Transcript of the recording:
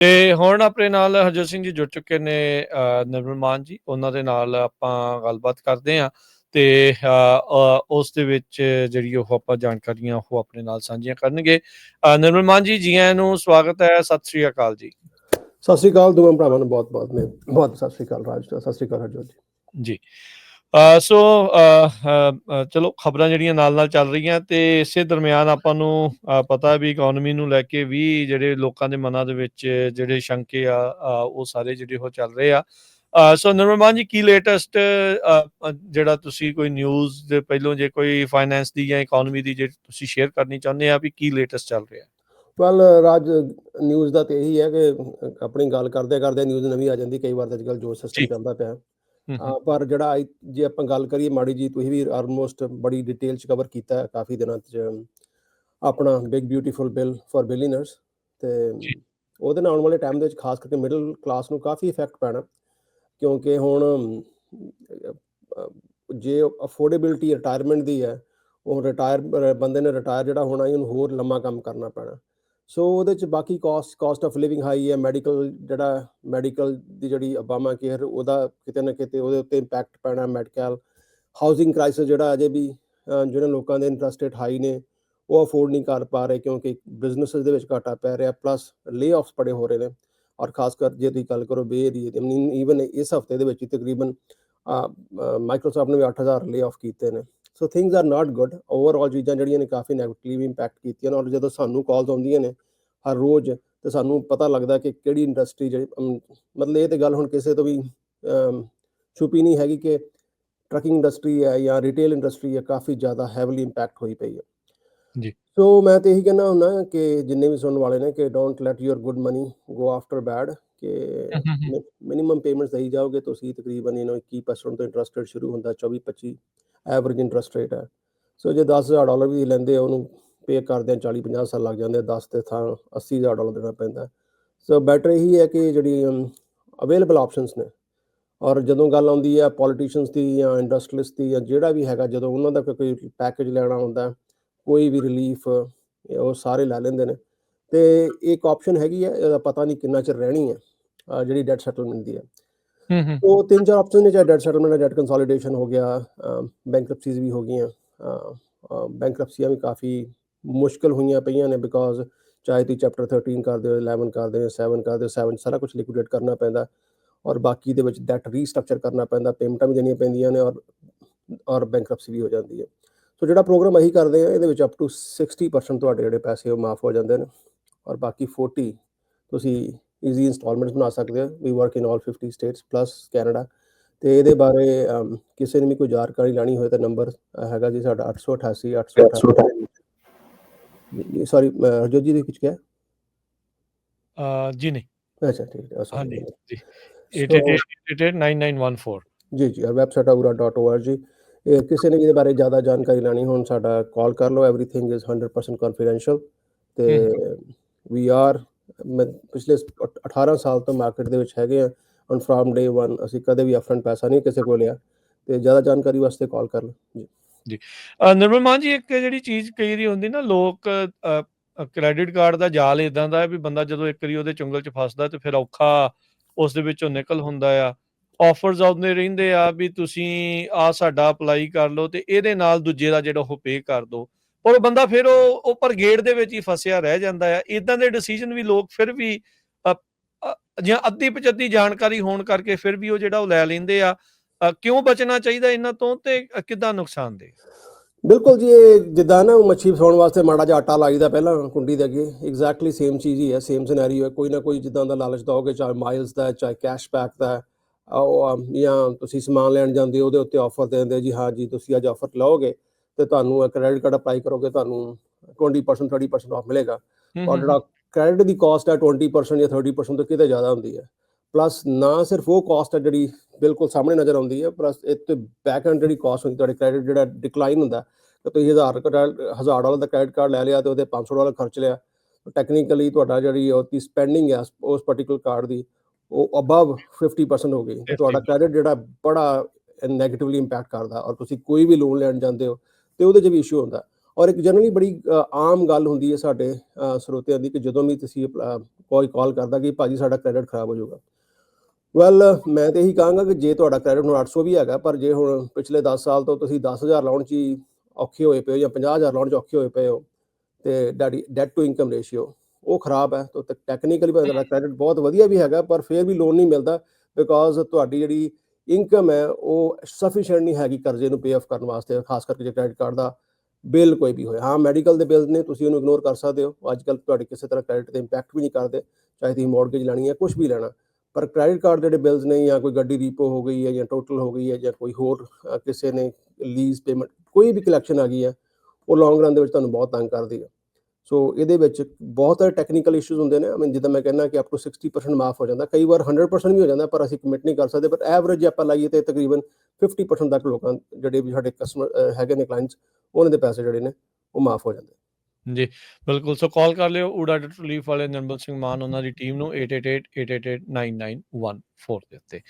ਤੇ ਹੁਣ ਆਪਣੇ ਨਾਲ ਹਰਜੋਤ ਸਿੰਘ ਜੀ ਜੁੜ ਚੁੱਕੇ ਨੇ ਅ, ਨਿਰਮਲ ਮਾਨ ਜੀ। ਉਹਨਾਂ ਦੇ ਨਾਲ ਆਪਾਂ ਗੱਲਬਾਤ ਕਰਦੇ ਹਾਂ ਤੇ ਉਸ ਦੇ ਵਿੱਚ ਜਿਹੜੀ ਉਹ ਆਪਾਂ ਜਾਣਕਾਰੀਆਂ ਉਹ ਆਪਣੇ ਨਾਲ ਸਾਂਝੀਆਂ ਕਰਨਗੇ। ਅ, ਨਿਰਮਲ ਮਾਨ ਜੀ ਜੀ ਆਇਆਂ ਨੂੰ ਸਵਾਗਤ ਹੈ। ਸਤਿ ਸ੍ਰੀ ਅਕਾਲ ਜੀ। ਸਤਿ ਸ੍ਰੀ ਅਕਾਲ। ਦੋਵਾਂ ਭਰਾਵਾਂ ਨੂੰ ਬਹੁਤ ਬਹੁਤ ਬਹੁਤ ਸਤਿ ਸ੍ਰੀ ਅਕਾਲ ਰਾਜ ਸਤਿ ਸ੍ਰੀ ਅਕਾਲ ਹਰਜੋਤ ਜੀ। ਜੀ। ਸੋ ਚਲੋ ਖਬਰਾਂ ਜਿਹੜੀਆਂ ਨਾਲ ਨਾਲ ਚੱਲ ਰਹੀਆਂ ਤੇ ਇਸੇ ਦਰਮਿਆਨ ਆਪਾਂ ਨੂੰ ਪਤਾ ਵੀ ਇਕਨੋਮੀ ਨੂੰ ਲੈ ਕੇ ਵੀ ਜਿਹੜੇ ਲੋਕਾਂ ਦੇ ਮਨਾਂ ਦੇ ਵਿੱਚ ਜਿਹੜੇ ਸ਼ੰਕੇ ਆ ਉਹ ਸਾਰੇ ਜਿਹੜੇ ਉਹ ਚੱਲ ਰਹੇ ਆ। ਸੋ ਨਿਰਮਲ ਜੀ ਕੀ ਲੇਟੈਸਟ ਜਿਹੜਾ ਤੁਸੀਂ ਕੋਈ ਨਿਊਜ਼ ਦੇ ਪਹਿਲੋਂ ਜੇ ਕੋਈ ਫਾਈਨੈਂਸ ਦੀ ਜਾਂ ਇਕਨੋਮੀ ਦੀ ਜੇ ਤੁਸੀਂ ਸ਼ੇਅਰ ਕਰਨੀ ਚਾਹੁੰਦੇ ਆ ਵੀ ਕੀ ਲੇਟੈਸਟ ਚੱਲ ਰਿਹਾ? ਵੈਲ ਰਾਜ ਨਿਊਜ਼ ਦਾ ਤੇ ਇਹੀ ਹੈ ਕਿ ਆਪਣੀ ਗੱਲ ਕਰਦੇ ਕਰਦੇ ਨਿਊਜ਼ ਨਵੀਂ ਆ ਜਾਂਦੀ ਕਈ ਵਾਰ ਤਾਂ ਅੱਜਕੱਲ ਜੋ। ਸਿਸਟਮ। ਚੱਲਦਾ ਪਿਆ। ਪਰ ਜਿਹੜਾ ਜੇ ਆਪਾਂ ਗੱਲ ਕਰੀਏ ਮਾੜੀ ਜੀ ਤੁਸੀਂ ਵੀ ਆਲਮੋਸਟ ਬੜੀ ਡਿਟੇਲ ਚ ਕਵਰ ਕੀਤਾ ਕਾਫੀ ਦਿਨਾਂ ਚ ਆਪਣਾ big beautiful bill for billionaires ਤੇ। ਉਹਦੇ ਨਾਲ ਆਉਣ ਵਾਲੇ ਟਾਈਮ ਦੇ ਵਿੱਚ ਖਾਸ ਕਰਕੇ ਮਿਡਲ ਕਲਾਸ ਨੂੰ ਕਾਫੀ ਇਫੈਕਟ ਪੈਣਾ ਕਿਉਂਕਿ ਹੁਣ ਜੇ ਅਫੋਰਡੇਬਿਲਟੀ ਰਿਟਾਇਰਮੈਂਟ ਦੀ ਹੈ ਉਹ ਰਿਟਾਇਰ ਬੰਦੇ ਨੇ ਰਿਟਾਇਰ ਜਿਹੜਾ ਹੋਣਾ ਹੀ ਉਹਨੂੰ ਹੋਰ ਲੰਮਾ ਕੰਮ ਕਰਨਾ ਪੈਣਾ ਸੋ ਉਹਦੇ ਚ ਬਾਕੀ cost cost of living high ਹੈ ਮੈਡੀਕਲ ਜਿਹੜਾ ਮੈਡੀਕਲ ਦੀ ਜਿਹੜੀ ਅਬਾਮਾ ਕੇਅਰ ਉਹਦਾ ਕਿਤੇ ਨਾ ਕਿਤੇ ਉਹਦੇ ਉੱਤੇ ਇੰਪੈਕਟ ਪੈਣਾ ਮੈਡੀਕਲ ਹਾਊਸਿੰਗ ਕ੍ਰਾਈਸਿਸ ਜਿਹੜਾ ਅਜੇ ਵੀ ਅਹ, ਜਿਹੜੇ ਲੋਕਾਂ ਦੇ ਇੰਟਰਸਟ ਰੇਟ ਹਾਈ ਨੇ ਉਹ ਅਫੋਰਡ ਨਹੀਂ ਕਰ ਪਾ ਰਹੇ ਕਿਉਂਕਿ ਬਿਜ਼ਨੈਸਸ ਦੇ ਵਿੱਚ ਘਾਟਾ ਪੈ ਰਿਹਾ ਪਲੱਸ ਲੇ-ਆਫਸ ਬੜੇ ਹੋ ਰਹੇ ਨੇ। ਔਰ ਖਾਸ ਕਰ ਜੇ ਤੁਸੀਂ ਗੱਲ ਕਰੋ ਬੇ ਏਰੀਏ ਤੇ ਈਵਨ ਇਸ ਹਫ਼ਤੇ ਦੇ ਵਿੱਚ ਤਕਰੀਬਨ ਮਾਈਕਰੋਸਾਫਟ ਨੇ ਵੀ 8000 ਲੇ-ਆਫ ਕੀਤੇ ਨੇ। So things are not good overall ਚੀਜ਼ਾਂ ਜਿਹੜੀਆਂ ਨੇ ਕਾਫੀ ਨੈਗੇਟਿਵਲੀ ਇੰਪੈਕਟ ਕੀਤੀਆਂ ਨੇ ਔਰ ਜਦੋਂ ਸਾਨੂੰ ਕਾਲਸ ਆਉਂਦੀਆਂ ਨੇ ਹਰ ਰੋਜ਼ ਤੇ ਸਾਨੂੰ ਪਤਾ ਲੱਗਦਾ ਕਿ ਕਿਹੜੀ ਇੰਡਸਟਰੀ ਜਿਹੜੀ ਮਤਲਬ ਇਹ ਤੇ ਗੱਲ ਹੁਣ ਕਿਸੇ ਤੋਂ ਵੀ ਛੁਪੀ ਨਹੀਂ ਹੈਗੀ ਕਿ ਟਰਕਿੰਗ ਇੰਡਸਟਰੀ ਹੈ ਜਾਂ ਰਿਟੇਲ ਇੰਡਸਟਰੀ ਹੈ ਕਾਫੀ ਜ਼ਿਆਦਾ ਹੈਵਲੀ ਇੰਪੈਕਟ ਹੋਈ ਪਈ ਹੈ। ਜੀ। ਸੋ ਮੈਂ ਤੇ ਇਹੀ ਕਹਿਣਾ ਹੁੰਦਾ ਕਿ ਜਿੰਨੇ ਵੀ ਸੁਣਨ ਵਾਲੇ ਨੇ ਕਿ don't let your good money go after bad ਕਿ ਮਿਨੀਮਮ ਪੇਮੈਂਟਸ ਦੇਈ ਜਾਓਗੇ ਤੁਸੀਂ ਤਕਰੀਬਨ ਯੂ نو 21% ਤੋਂ ਇੰਟਰਸਟ ਰੇਟ ਸ਼ੁਰੂ ਹੁੰਦਾ 24 25 ਐਵਰੇਜ ਇੰਟਰਸਟ ਰੇਟ ਹੈ। ਸੋ ਜੇ 10000 ਡਾਲਰ ਵੀ ਲੈਂਦੇ ਆ, ਉਹਨੂੰ ਪੇ ਕਰਦੇ ਆ 40 50 ਸਾਲ ਲੱਗ ਜਾਂਦੇ ਆ 10 ਤੇ ਥਾਂ 80000 ਡਾਲਰ ਦੇਣਾ ਪੈਂਦਾ। ਸੋ ਬੈਟਰ ਇਹੀ ਹੈ ਕਿ ਜਿਹੜੀ ਅਵੇਲੇਬਲ ਆਪਸ਼ਨਸ ਨੇ। ਔਰ ਜਦੋਂ ਗੱਲ ਆਉਂਦੀ ਹੈ ਪੋਲੀਟੀਸ਼ੀਅਨਸ ਦੀ ਜਾਂ ਇੰਡਸਟਰੀਲਿਸਟ ਦੀ ਜਾਂ ਜਿਹੜਾ ਵੀ ਹੈਗਾ, ਜਦੋਂ ਉਹਨਾਂ ਦਾ ਕੋਈ ਪੈਕੇਜ ਲੈਣਾ ਹੁੰਦਾ, ਕੋਈ ਵੀ ਰਿਲੀਫ ਉਹ ਸਾਰੇ ਲੈ ਲੈਂਦੇ ਨੇ। ਤੇ ਇੱਕ ਆਪਸ਼ਨ ਹੈਗੀ ਹੈ, ਇਹਦਾ ਪਤਾ ਨਹੀਂ ਕਿੰਨਾ ਚਿਰ ਰਹਿਣੀ ਹੈ ਜਿਹੜੀ ਡੈਟ ਸੈਟਲਮੈਂਟ ਦੀ ਹੈ। ਹਮ, ਹਮ, ਉਹ ਤਿੰਨ ਚਾਰ ਆਪਸ਼ਨ ਨੇ ਚਾਹੇ ਡੈਟ ਸੈਟਲਮੈਂਟ ਹੈ ਡੈਟ ਕੰਸੋਲੀਡੇਸ਼ਨ ਹੋ ਗਿਆ ਬੈਂਕਰਪਸੀਜ਼ ਵੀ ਹੋ ਗਈਆਂ ਮੁਸ਼ਕਲ ਹੋਈਆਂ ਪਈਆਂ ਨੇ ਬਿਕੋਜ਼ ਚਾਹੇ ਤੁਸੀਂ ਚੈਪਟਰ 13 ਕਰਦੇ ਹੋ 11 ਕਰਦੇ ਹੋ 7 ਕਰਦੇ ਹੋ 7 ਸਾਰਾ ਕੁਝ ਲਿਕੁਇਡੇਟ ਕਰਨਾ ਪੈਂਦਾ ਔਰ ਬਾਕੀ ਦੇ ਵਿੱਚ ਡੈਟ ਰੀਸਟਰਕਚਰ ਕਰਨਾ ਪੈਂਦਾ ਪੇਮੈਂਟਾਂ ਵੀ ਦੇਣੀਆਂ ਪੈਂਦੀਆਂ ਨੇ ਔਰ ਔਰ ਬੈਂਕਰਪਸੀ ਵੀ ਹੋ ਜਾਂਦੀ ਹੈ। ਸੋ ਜਿਹੜਾ ਪ੍ਰੋਗਰਾਮ ਅਸੀਂ ਕਰਦੇ ਆ ਇਹਦੇ ਵਿੱਚ ਅਪ ਟੂ 60% ਤੁਹਾਡੇ ਜਿਹੜੇ ਪੈਸੇ ਉਹ ਮਾਫ ਹੋ ਜਾਂਦੇ ਨੇ ਔਰ ਬਾਕੀ 40 ਤੁਸੀਂ ਈਜ਼ੀ ਇਨਸਟਾਲਮੈਂਟਸ ਬਣਾ ਸਕਦੇ ਹੋ we work in all 50 states plus Canada ਤੇ ਇਹਦੇ ਬਾਰੇ ਅਮ, ਕਿਸੇ ਨੇ ਵੀ ਕੋਈ ਜਾਣਕਾਰੀ ਲੈਣੀ ਹੋਏ ਤਾਂ ਨੰਬਰ ਹੈਗਾ ਜੀ ਸਾਡਾ 888 888 ਸੌਰੀ ਹਰਜੋਤ ਜੀ ਦੇ ਕੁਝ ਕਿਹਾ ਅ, ਜੀ ਨਹੀਂ ਅੱਛਾ ਠੀਕ ਹੈ ਹਾਂਜੀ sorry. ਜੀ So- 88889914 ਜੀ ਜੀ ਵੈਬਸਾਈਟ aura.org ਇਹ ਕਿਸੇ ਨੇ ਵੀ ਇਹਦੇ ਬਾਰੇ ਜ਼ਿਆਦਾ ਜਾਣਕਾਰੀ ਲੈਣੀ ਹੋਣ ਸਾਡਾ ਕਾਲ ਕਰ ਲਓ एवरीथिंग ਇਜ਼ 100% ਕਨਫੀਡੈਂਸ਼ੀਅਲ ਤੇ ਵੀ are ਪਿਛਲੇ 18 ਸਾਲ ਤੋਂ ਮਾਰਕੀਟ ਦੇ ਵਿੱਚ ਹੈਗੇ ਆ ਔਨ ਫਰਮ ਡੇ 1 ਅਸੀਂ ਕਦੇ ਵੀ ਅਪਫਰੰਟ ਪੈਸਾ ਨਹੀਂ ਕਿਸੇ ਕੋਲ ਲਿਆ। ਤੇ ਜ਼ਿਆਦਾ ਜਾਣਕਾਰੀ ਵਾਸਤੇ ਕਾਲ ਕਰ ਲਓ। ਜੀ। ਅ, ਨਿਰਮਲ ਮਾਨ ਜੀ ਇੱਕ ਜਿਹੜੀ ਚੀਜ਼ ਕਈ ਵਾਰੀ ਹੁੰਦੀ ਨਾ ਲੋਕ ਕ੍ਰੈਡਿਟ ਕਾਰਡ ਦਾ ਜਾਲ ਇਦਾਂ ਦਾ ਹੈ ਵੀ ਬੰਦਾ ਜਦੋਂ ਇੱਕ ਵਾਰੀ ਉਹਦੇ ਚੁੰਗਲ 'ਚ ਫਸਦਾ ਤੇ ਫਿਰ ਔਖਾ ਉਸ ਦੇ ਵਿੱਚੋਂ ਨਿਕਲ ਹੁੰਦਾ ਆ। ਆਫਰਸ ਆਉਂਦੇ ਰਹਿੰਦੇ ਆ ਵੀ ਤੁਸੀਂ ਆ ਸਾਡਾ ਅਪਲਾਈ ਕਰ ਲਓ ਤੇ ਇਹਦੇ ਨਾਲ ਦੂਜੇ ਦਾ ਜਿਹੜਾ ਉਹ ਪੇ ਕਰ ਦਿਓ ਪਰ ਉਹ ਬੰਦਾ ਫਿਰ ਉਹ ਉਹ ਪਰ ਦੇ ਵਿੱਚ ਹੀ ਫਸਿਆ ਰਹਿ ਜਾਂਦਾ ਆ। ਇਦਾਂ ਦੇ ਡਿਸੀਜਨ ਵੀ ਲੋਕ ਫਿਰ ਵੀ ਜਾਂ ਅੱਧੀ ਪਚੱਧੀ ਜਾਣਕਾਰੀ ਹੋਣ ਕਰਕੇ ਫਿਰ ਵੀ ਉਹ ਜਿਹੜਾ ਉਹ ਲੈ ਲੈਂਦੇ ਆ। ਕਿਉਂ ਬਚਣਾ ਚਾਹੀਦਾ ਇਹਨਾਂ ਤੋਂ ਤੇ ਕਿੱਦਾਂ ਨੁਕਸਾਨ ਦੇ? ਬਿਲਕੁਲ ਜੀ ਜਿੱਦਾਂ ਨਾ ਮੱਛੀ ਫਸਾਉਣ ਵਾਸਤੇ ਮਾੜਾ ਜਿਹਾ ਆਟਾ ਲਾਈਦਾ ਪਹਿਲਾਂ ਕੁੰਡੀ ਦੇ ਅੱਗੇ। ਐਗਜ਼ੈਕਟਲੀ ਸੇਮ ਚੀਜ਼ ਹੀ ਹੈ ਸੇਮ ਸਿਨੈਰੀਓ ਹੈ। ਕੋਈ ਨਾ ਕੋਈ ਜਿੱਦਾਂ ਦਾ ਲਾਲਚ ਦੋਗੇ ਚਾਹੇ ਮਾਈਲਸ ਦਾ ਹੈ, ਚਾਹੇ ਕੈਸ਼ਬੈਕ ਦਾ ਜਾਂ ਤੁਸੀਂ ਸਮਾਨ ਲੈਣ ਜਾਂਦੇ ਹੋ ਉਹਦੇ ਉੱਤੇ ਆਫਰ ਦੇ ਦਿੰਦੇ ਜੀ ਹਾਂ ਜੀ ਤੁਸੀਂ ਅੱਜ ਆਫਰ ਲਓਗੇ। ਤੇ ਤੁਹਾਨੂੰ ਕ੍ਰੈਡਿਟ ਕਾਰਡ ਅਪਲਾਈ ਕਰੋਗੇ ਤੁਹਾਨੂੰ 20% 30% ਆਫ ਮਿਲੇਗਾ। ਔਰ ਜਿਹੜਾ ਕ੍ਰੈਡਿਟ ਦੀ ਕਾਸਟ ਹੈ 20% ਜਾਂ 30% ਤੋਂ ਕਿਤੇ ਜ਼ਿਆਦਾ ਹੁੰਦੀ ਹੈ। ਪਲੱਸ ਨਾ ਸਿਰਫ ਉਹ ਕਾਸਟ ਹੈ ਜਿਹੜੀ ਬਿਲਕੁਲ ਸਾਹਮਣੇ ਨਜ਼ਰ ਆਉਂਦੀ ਹੈ ਪਲੱਸ ਇਹ ਤੇ ਬੈਕ ਐਂਡ ਜਿਹੜੀ ਕਾਸਟ ਹੁੰਦੀ ਤੁਹਾਡੇ ਕ੍ਰੈਡਿਟ ਜਿਹੜਾ ਡਿਕਲਾਈਨ ਹੁੰਦਾ ਕਿ ਤੁਸੀਂ 1000 1000 ਡਾਲਰ ਦਾ ਕ੍ਰੈਡਿਟ ਕਾਰਡ ਲੈ ਲਿਆ ਤੇ ਉਹਦੇ 500 ਡਾਲਰ ਖਰਚ ਲਿਆ। ਟੈਕਨੀਕਲੀ ਤੁਹਾਡਾ ਜਿਹੜੀ ਉਹਦੀ ਸਪੈਂਡਿੰਗ ਹੈ ਉਸ ਪਾਰਟਿਕੂਲਰ ਕਾਰਡ ਦੀ ਉਹ ਅਬਵ 50% ਹੋ ਗਈ। ਤੇ ਤੁਹਾਡਾ 50% ਕ੍ਰੈਡਿਟ ਜਿਹੜਾ ਬੜਾ ਨੈਗੇਟਿਵਲੀ ਇੰਪੈਕਟ ਕਰਦਾ ਔਰ ਤੁਸੀਂ ਕੋਈ ਵੀ ਲੋਨ ਲੈਣ ਜਾਂਦੇ ਹੋ ਤੇ ਉਹਦੇ 'ਚ ਵੀ ਇਸ਼ੂ ਹੁੰਦਾ। ਔਰ ਇੱਕ ਜਨਰਲੀ ਬੜੀ ਆਮ ਗੱਲ ਹੁੰਦੀ ਹੈ ਸਾਡੇ ਸਰੋਤਿਆਂ ਦੀ ਕਿ ਜਦੋਂ ਵੀ ਤੁਸੀਂ ਕੋਈ ਕਾਲ ਕਰਦਾ ਕਿ ਭਾਜੀ ਸਾਡਾ ਕ੍ਰੈਡਿਟ ਖਰਾਬ ਹੋ ਜਾਊਗਾ। ਵੈਲ ਮੈਂ ਤੇ ਇਹੀ ਕਹਾਂਗਾ ਕਿ ਜੇ ਤੁਹਾਡਾ ਕ੍ਰੈਡਿਟ ਹੁਣ 800 ਵੀ ਹੈਗਾ, ਪਰ ਜੇ ਹੁਣ ਪਿਛਲੇ 10 ਸਾਲ ਤੋਂ ਤੁਸੀਂ 10000 ਲਾਉਣ 'ਚ ਹੀ ਔਖੇ ਹੋਏ ਪਏ ਹੋ ਜਾਂ 50000 ਲਾਉਣ 'ਚ ਔਖੇ ਹੋਏ ਪਏ ਹੋ, ਤੇ ਡੈਟ ਟੂ ਇਨਕਮ ਰੇਸ਼ੀਓ ਉਹ ਖਰਾਬ ਹੈ, ਤਾਂ ਟੈਕਨੀਕਲੀ ਤੁਹਾਡਾ ਕ੍ਰੈਡਿਟ ਬਹੁਤ ਵਧੀਆ ਵੀ ਹੈਗਾ, ਪਰ ਫਿਰ ਵੀ ਲੋਨ ਨਹੀਂ ਮਿਲਦਾ ਬਿਕੋਜ਼ ਤੁਹਾਡੀ ਜਿਹੜੀ ਇਨਕਮ ਹੈ, ਉਹ ਸਫੀਸ਼ੀਐਂਟ ਨਹੀਂ ਹੈਗੀ ਕਰਜ਼ੇ ਨੂੰ ਪੇ ਆਫ ਕਰਨ ਵਾਸਤੇ, ਖਾਸ ਕਰਕੇ ਜੇ ਕ੍ਰੈਡਿਟ ਕਾਰਡ ਦਾ ਬਿੱਲ ਕੋਈ ਵੀ ਹੋਏ। ਹਾਂ ਮੈਡੀਕਲ ਦੇ ਬਿੱਲ ਨੇ, ਤੁਸੀਂ ਉਹਨੂੰ ਇਗਨੋਰ ਕਰ ਸਕਦੇ ਹੋ। ਅੱਜ ਕੱਲ ਤੁਹਾਡੇ ਕਿਸੇ ਤਰ੍ਹਾਂ ਕ੍ਰੈਡਿਟ ਤੇ ਇੰਪੈਕਟ ਵੀ ਨਹੀਂ ਕਰਦੇ, ਚਾਹੇ ਤੁਸੀਂ ਮੌਰਗੇਜ ਲੈਣੀ ਹੈ ਕੁਝ ਵੀ ਲੈਣਾ। ਪਰ ਕ੍ਰੈਡਿਟ ਕਾਰਡ ਜਿਹੜੇ ਬਿੱਲਸ ਨੇ, ਜਾਂ ਕੋਈ ਗੱਡੀ ਰੀਪੋ ਹੋ ਗਈ ਹੈ, ਜਾਂ ਟੋਟਲ ਹੋ ਗਈ ਹੈ, ਜਾਂ ਕੋਈ ਹੋਰ ਕਿਸੇ ਨੇ ਲੀਜ਼ ਪੇਮੈਂਟ ਕੋਈ ਵੀ ਕਲੈਕਸ਼ਨ ਆ ਗਈ ਹੈ, ਉਹ ਲੌਂਗ ਰਨ ਦੇ ਵਿੱਚ ਤੁਹਾਨੂੰ ਬਹੁਤ ਤੰਗ ਕਰਦੀ ਹੈ। ਸੋ ਇਹਦੇ ਵਿੱਚ ਬਹੁਤ ਸਾਰੇ ਟੈਕਨੀਕਲ ਇਸ਼ੂਜ਼ ਹੁੰਦੇ ਨੇ। ਆਈ ਮੀਨ ਜਿੱਦਾਂ ਮੈਂ ਕਹਿੰਦਾ ਕਿ ਅਪ ਟੂ 60% ਮਾਫ ਹੋ ਜਾਂਦਾ। ਕਈ ਵਾਰ 100% ਵੀ ਹੋ ਜਾਂਦਾ, ਪਰ ਅਸੀਂ ਕਮਿਟ ਨਹੀਂ ਕਰ ਸਕਦੇ। ਪਰ ਐਵਰੇਜ ਆਪਾਂ ਲਾਈਏ ਤੇ ਤਕਰੀਬਨ 50% ਤੱਕ ਲੋਕਾਂ, ਜਿਹੜੇ ਵੀ ਸਾਡੇ ਕਸਟਮਰ ਹੈਗੇ ਨੇ ਕਲਾਇੰਟਸ ਉਹਨਾਂ ਦੇ ਪੈਸੇ ਜਿਹੜੇ ਨੇ, ਉਹ ਮਾਫ ਹੋ ਜਾਂਦੇ। ਜੀ, ਬਿਲਕੁਲ। ਸੋ ਕਾਲ ਕਰ ਲਿਓ ਊਡਾ ਰਿਲੀਫ ਵਾਲੇ ਨਿਰਮਲ ਸਿੰਘ ਮਾਨ ਉਹਨਾਂ ਦੀ ਟੀਮ ਨੂੰ 8888889914 ਦੇ ਉੱਤੇ।